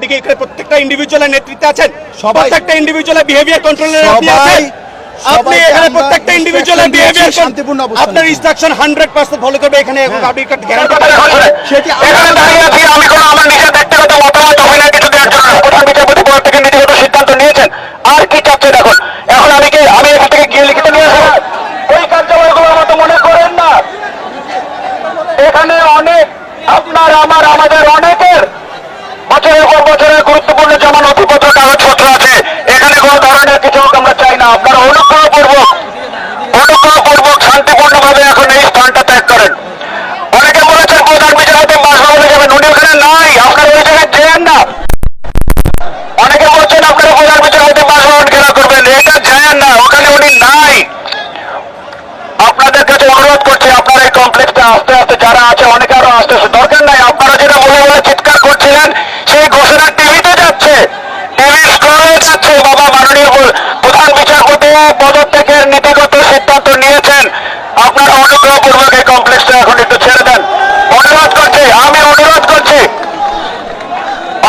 আপনি কি এখানে প্রত্যেকটা ইন্ডিভিজুয়ালের নেতৃত্বে আছেন প্রত্যেকটা ইন্ডিভিজুয়ালের বিহেভিয়ার কন্ট্রোলের আপনি আছেন। আপনি এখানে প্রত্যেকটা ইন্ডিভিজুয়ালের বিহেভিয়ার শান্তিপূর্ণ অবস্থা আপনার ইনস্ট্রাকশন 100% ফলো করবে এখানে এবং আপনি গ্যারান্টি সেটি এখানে দাঁড়িয়ে আমি কোনো আমার নিজের ব্যক্তিগত মতামত অভিনয় কিছু দেওয়ার জন্য না। প্রধান বিচারপতি পদ থেকে নীতিগত সিদ্ধান্ত নিয়েছেন আর কি চাচ্ছেন এখন এখন আমি কি আমি এখান থেকে গিয়ে লিখিত নিয়ে আসব ওই কার্যালয়গুলোর মতো মনে করেন না এখানে অনেক আপনার আমার আমাদের অনেকের বছরের পর বছরের গুরুত্বপূর্ণ যেমন নথিপত্র কাগজপত্র আছে এখানে কোনো ধরনের কিছু হোক আমরা চাই না আপনারা অনুগ্রহপূর্বক অনুগ্রহপূর্বক শান্তিপূর্ণভাবে এখন এই স্থানটা ত্যাগ করেন অনেকে বলেছেন প্রধান বিচারপতি বাসভবনে যাবেন উনি ওখানে নাই আপনারা ওই জায়গায় যেন না অনেকে বলছেন আপনারা প্রধান বিচারপতি বাসভবন ঘেরা করবেন এটা যায় না ওখানে উনি নাই আপনাদের কাছে অনুরোধ করছি আপনারা এই কমপ্লেক্সটা আস্তে আস্তে যারা আছে অনেকে আরও আস্তে আস্তে দরকার নাই আপনারা যেটা বলে বলে চিৎকার করছিলেন সেই ঘোষণা টিভিতে যাচ্ছে টিভি স্ক্রলে যাচ্ছে বাবা মাননীয় প্র- প্রধান বিচারপতি পদত্যাগের নীতিগত সিদ্ধান্ত নিয়েছেন। আপনারা অনুগ্রহপূর্বক এই কমপ্লেক্সটা এখন একটু ছেড়ে দেন। অনুরোধ করছি, আমি অনুরোধ করছি।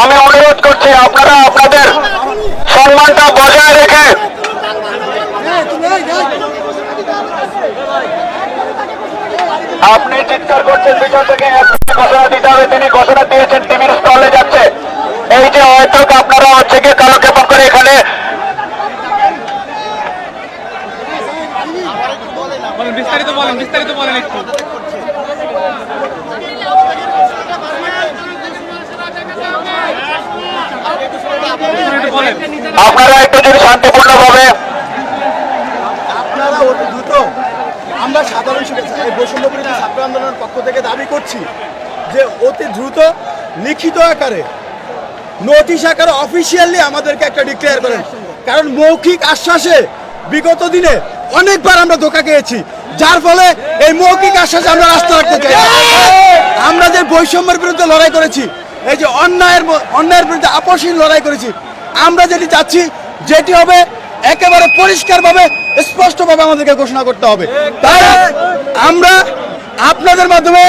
আমি অনুরোধ করছি, আপনারা আপনাদের সম্মানটা বজায় রেখে আপনি চিৎকার করছেন, পিছন থেকে ঘোষণা দিতে হবে। তিনি ঘোষণা দিয়েছেন টিভির স্টলে যাচ্ছে। এই যে হয়তো আপনারা হচ্ছে গিয়ে কালক্ষেপণ করে এখানে বলেন বিস্তারিত বলেন বিস্তারিত বলেন একটু। আপনারা একটু যদি শান্তিপূর্ণভাবে আপনারা অতি দ্রুত আমরা সাধারণ এই ছাত্র আন্দোলনের পক্ষ থেকে দাবি করছি যে অতি দ্রুত লিখিত আকারে নোটিশ আকারে অফিসিয়ালি আমাদেরকে একটা ডিক্লেয়ার করেন। কারণ মৌখিক আশ্বাসে বিগত দিনে অনেকবার আমরা ধোকা খেয়েছি। যার ফলে এই মৌখিক আশ্বাসে আমরা রাস্তা রাখতে চাই। আমরা যে বৈষম্যের বিরুদ্ধে লড়াই করেছি এই যে অন্যায়ের অন্যায়ের বিরুদ্ধে আপসহীন লড়াই করেছি আমরা যেটি চাচ্ছি যেটি হবে একেবারে পরিষ্কারভাবে স্পষ্টভাবে আমাদেরকে ঘোষণা করতে হবে। তাই আমরা আপনাদের মাধ্যমে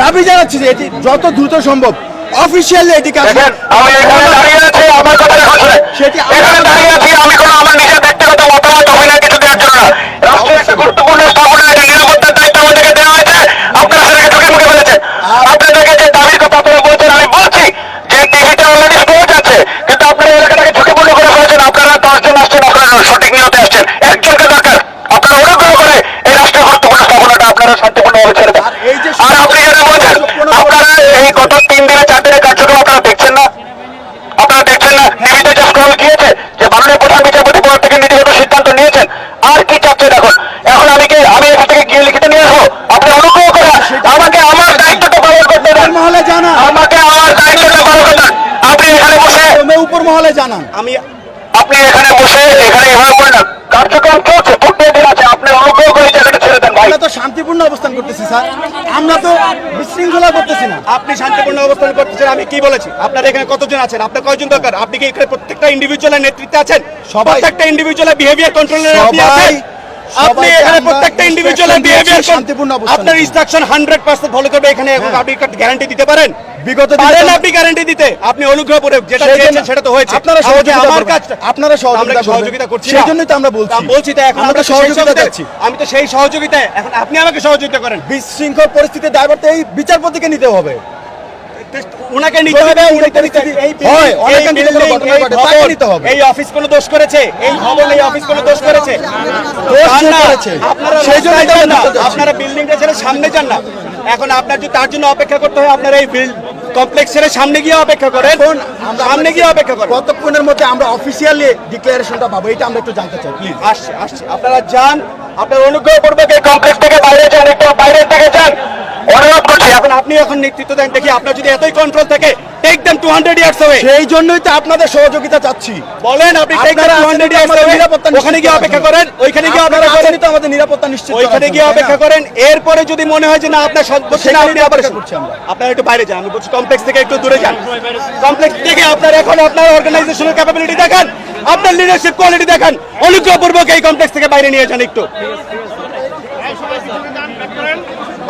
দাবি জানাচ্ছি যে এটি যত দ্রুত সম্ভব অফিসিয়ালি এটি কাজ সেটি দাঁড়িয়ে আছি আমি কোনো আমার নিজের ব্যক্তিগত মতামত অভিনয় কিছু দেওয়ার জন্য না রাষ্ট্রের একটা গুরুত্বপূর্ণ স্থাপনা একটা নিরাপত্তার দায়িত্ব আমাদেরকে দেওয়া হয়েছে আপনারা সেটাকে চোখে মুখে ফেলেছেন আপনাদেরকে যে দাবির কথা আপনারা বলছেন আমি বলছি যে টিভিতে অলরেডি স্পোর্ট আছে কিন্তু আপনারা এলাকাটাকে ঝুঁকিপূর্ণ করে ফেলেছেন আপনারা দশজন আসছেন আপনারা সঠিক নিয়তে আসছেন একজনকে দরকার আপনারা অনুগ্রহ করে এই রাষ্ট্রের গুরুত্বপূর্ণ স্থাপনাটা আপনারা শান্তিপূর্ণভাবে ছেড়ে দেন আর এই যে আর আপনি যেটা বলছেন আপনারা এই গত তিন দিনে চার দিনের কার্যক্রম আপনারা দেখছেন না আপনারা দেখছেন না টিভিতে যে স্ক্রল গিয়েছে যে মাননীয় প্রধান বিচারপতি পদ থেকে নীতিগত সিদ্ধান্ত নিয়েছেন আর কি চাচ্ছেন এখন এখন আমি কি আমি এখান থেকে গিয়ে লিখিত নিয়ে আসব আপনি অনুগ্রহ করে আমাকে আমার দায়িত্বটা পালন করতে দেন উপর মহলে জানান আমাকে আমার দায়িত্বটা পালন করতে দেন আপনি এখানে বসে তুমি উপর মহলে জানান আমি আপনি এখানে বসে এখানে এভাবে বলেন না কার্যক্রম চলছে প্রত্যেক দিন আছে আপনি অনুগ্রহ করে এই জায়গাটা ছেড়ে দেন ভাই আমরা তো শান্তিপূর্ণ অবস্থান করতেছি স্যার। আমরা তো বিশৃঙ্খলা করতেছি না। আপনি শান্তিপূর্ণ অবস্থান করতেছেন আমি কি বলেছি? আপনার এখানে কতজন আছেন? আপনার কয়জন দরকার? আপনি কি এখানে প্রত্যেকটা ইন্ডিভিজুয়ালের নেতৃত্বে আছেন? সবাই- একটা ইন্ডিভিজুয়ালের বিহেভিয়ার কন্ট্রোলের আপনি আছেন? আপনি এখানে প্রত্যেকটা ইন্ডিভিজুয়ালের বিহেভিয়ার শান্তিপূর্ণ অবস্থানে। আপনার ইনস্ট্রাকশন 100% ফলো করবে এখানে এবং আপনি গ্যারান্টি দিতে পারেন? বিগত পারেন আপনি গ্যারান্টি দিতে আপনি অনুগ্রহ করে যেটা চেয়েছেন সেটা তো হয়েছে আপনারা সহযোগিতা আমার। আপনারা সহযোগিতা। সহযোগিতা করছি সেই জন্যই তো আমরা বলছি। বলছি তাই এখন আমরা তো সহযোগিতা চাচ্ছি। আমি তো সেই সহযোগিতায় এখন আপনি আমাকে সহযোগিতা করেন বিশৃঙ্খল পরিস্থিতির এই বিচারপতিকে নিতে হবে ওনাকে নিতে হবে উনি পরিস্থিতি হয়, অনেক এই কান্ট্রিতে কোনো building, ঘটনা ঘটে, তাকে নিতে হবে। এই অফিস কোনো দোষ করেছে এই ভবন এই অফিস কোনো দোষ করেছে দোষ করেছে? আপনারা সেই জন্য তো বিল্ডিংটা ছেড়ে সামনে যান না এখন আপনার যদি তার জন্য অপেক্ষা করতে হয় আপনারা এই কমপ্লেক্স ছেড়ে সামনে গিয়ে অপেক্ষা করেন। সামনে গিয়ে অপেক্ষা করেন। কতক্ষণের মধ্যে আমরা অফিসিয়ালি ডিক্লারেশনটা পাবো এটা আমরা একটু জানতে চাই প্লিজ আসছে আসছে। আপনারা যান আপনার অনুগ্রহ করবেন কমপ্লেক্স থেকে বাইরে যান একটু বাইরের দিকে যান অনুরোধ করছি এখন আপনি এখন নেতৃত্ব দেন দেখি আপনার যদি এতই কন্ট্রোল থাকে টেক টু হান্ড্রেড ইয়ার্স হবে সেই জন্যই তো আপনাদের সহযোগিতা চাচ্ছি। বলেন আপনি টেক ইয়ার্স ওখানে গিয়ে অপেক্ষা করেন ওইখানে গিয়ে আপনারা করেন। তো আমাদের নিরাপত্তা নিশ্চিত ওইখানে গিয়ে অপেক্ষা করেন এরপরে যদি মনে হয় যে না আপনার সর্বোচ্চ না আপনি আবার করছি আমরা। আপনারা একটু বাইরে যান আমি বলছি কমপ্লেক্স থেকে একটু দূরে যান। কমপ্লেক্স থেকে আপনার এখন আপনার অর্গানাইজেশনের ক্যাপাবিলিটি দেখান আপনার লিডারশিপ কোয়ালিটি দেখান। অনুগ্রহপূর্বক এই কমপ্লেক্স থেকে বাইরে নিয়ে যান একটু।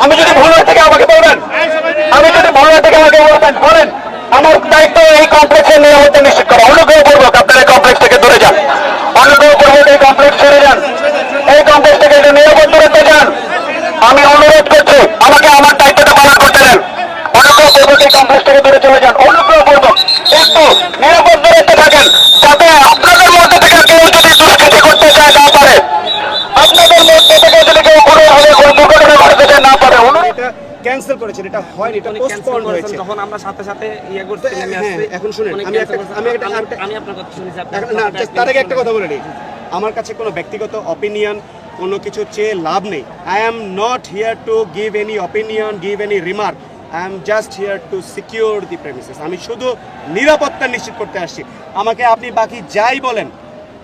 আমি যদি ভুল হয়ে থেকে আমাকে বলবেন। আমি যদি ভুল হয়ে থেকে আমাকে বলবেন। বলেন, আমার দায়িত্ব এই কমপ্লেক্সে নিয়ে হতে নিশ্চিত করা। অনুগ্রহ করব আপনারা কমপ্লেক্স থেকে দূরে যান। অনুগ্রহ করব এই কমপ্লেক্স ছেড়ে যান। এই কমপ্লেক্স থেকে একটু নিরাপদ দূরত্বে যান। আমি অনুরোধ করছি, আমাকে আমার দায়িত্বটা পালন করতে দেন। অনুগ্রহ করব এই কমপ্লেক্স থেকে দূরে চলে যান। এটা উনি পোস্টপন্ড cancel হয়েছে। করেছেন, যখন আমরা সাথে সাথে ইয়ে করতে নেমে হ্যাঁ, আসছি, এখন শুনেন, আমি একটা-। আমি একটা- আমি- আপনার কথা আপনার না তার আগে একটা কথা বলে নিই আমার কাছে কোনো ব্যক্তিগত অপিনিয়ন কোনো কিছু চেয়ে লাভ নেই। I am not here to give any opinion give any remark I am just here to secure the premises আমি শুধু নিরাপত্তা নিশ্চিত করতে আসছি। আমাকে আপনি বাকি যাই বলেন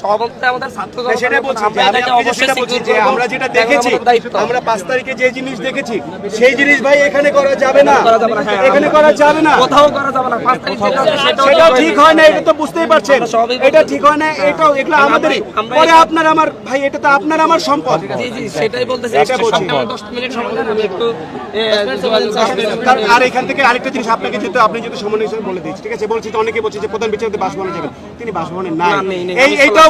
সভাপতি আমাদের ছাত্র সেটা বলছি আমরা যে আমি এটাকে আপনাকে অবশ্যই সেটা বলছি যে আমরা যেটা দেখেছি আমরা পাঁচ তারিখে যে জিনিস দেখেছি সেই জিনিস ভাই এখানে করা যাবে না। করা যাবে না, হ্যাঁ, এখানে করা যাবে না। কোথাও করা যাবে না পাঁচ তারিখ সেটাও সেটাও ঠিক ঠিক হয় না এটা তো বুঝতেই পারছেন। এটা ঠিক হয় না এটাও এগুলো আমাদেরই পরে আপনার আমার ভাই এটা তো আপনার আমার সম্পদ। জি জি সেটাই বলতেছি। এটা বলছি। আপনি আমার দশ মিনিট সময় আমি একটু এ, যোগাযোগ করব। কারণ আর এখান থেকে আরেকটা জিনিস আপনাকে যেহেতু আপনি যেহেতু সমন্বয় হিসেবে বলে দিচ্ছি ঠিক আছে? বলছি তো অনেকে বলছে যে প্রধান বিচারপতি বাসভবনে যাবেন। তিনি বাসভবনে নাই। না, নেই, নেই। এই আমি এটাও সবাই-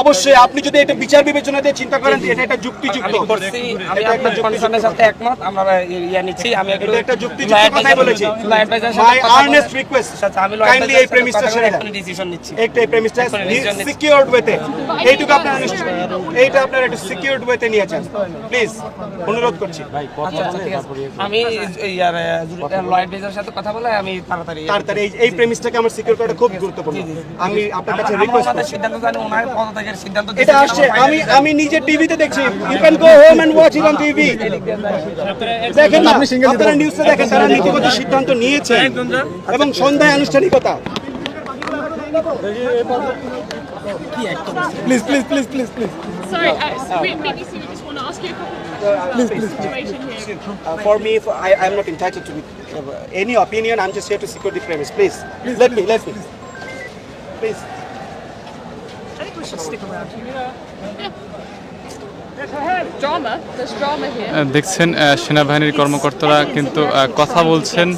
অবশ্যই আপনি যদি এটা বিচার বিবেচনা দিয়ে চিন্তা করেন এটা একটা যুক্তিযুক্ত। আমি আপনার কনসার্নের সাথে একমত আমরা ইয়া নিচ্ছি আমি এটা একটা যুক্তিযুক্ত কথাই বলেছি। মাই আর্নেস্ট রিকোয়েস্ট আচ্ছা, আমি কাইন্ডলি এই প্রেমিসটা ছেড়ে বলে দেন। নিচ্ছি। একটা এই প্রেমিসটা এখনই decision নিচ্ছি। সিকিউরড ওয়েতে এইটুকু আপনারা এইটা আপনারা একটু সিকিউরড ওয়েতে প্লিজ অনুরোধ করছি। আচ্ছা আচ্ছা ঠিক আছে। আমি ইয়ার লয়ার অ্যাডভাইজারের সাথে কথা বলে আমি তাড়াতাড়ি তাড়াতাড়ি এই প্রেমিসটাকে আমার সিকিউর করাটা খুব গুরুত্বপূর্ণ। আমি আপনার কাছে রিকোয়েস্ট করছি। সিদ্ধান্ত জানি ওনার সিদ্ধান্ত এটা আসছে আমি আমি নিজে টিভিতে দেখছি you can go home and watch it on TV দেখেন না আপনারা নিউজে দেখেন তারা নীতিগত সিদ্ধান্ত নিয়েছে এবং সন্ধ্যায় আনুষ্ঠানিকতা please please please please please Sorry, uh, BBC, we just want to ask you a couple of questions about the situation here. Uh, for me, for, I am not entitled to uh, any opinion. I'm just here to secure the premise. Please, let me, let me. Please. We should stick around. Drama. There's drama here. দেখছেন সেনাবাহিনীর কর্মকর্তারা কিন্তু কথা বলছেন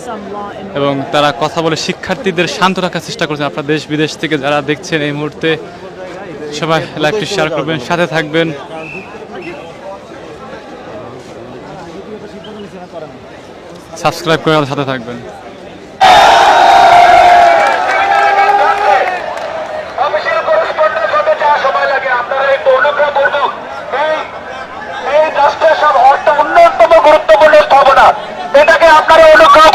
এবং তারা কথা বলে শিক্ষার্থীদের শান্ত রাখার চেষ্টা করছেন আপনার দেশ বিদেশ থেকে যারা দেখছেন এই মুহূর্তে সবাই লাইভটি শেয়ার করবেন সাথে থাকবেন সাবস্ক্রাইব করে সাথে থাকবেন Fuck off!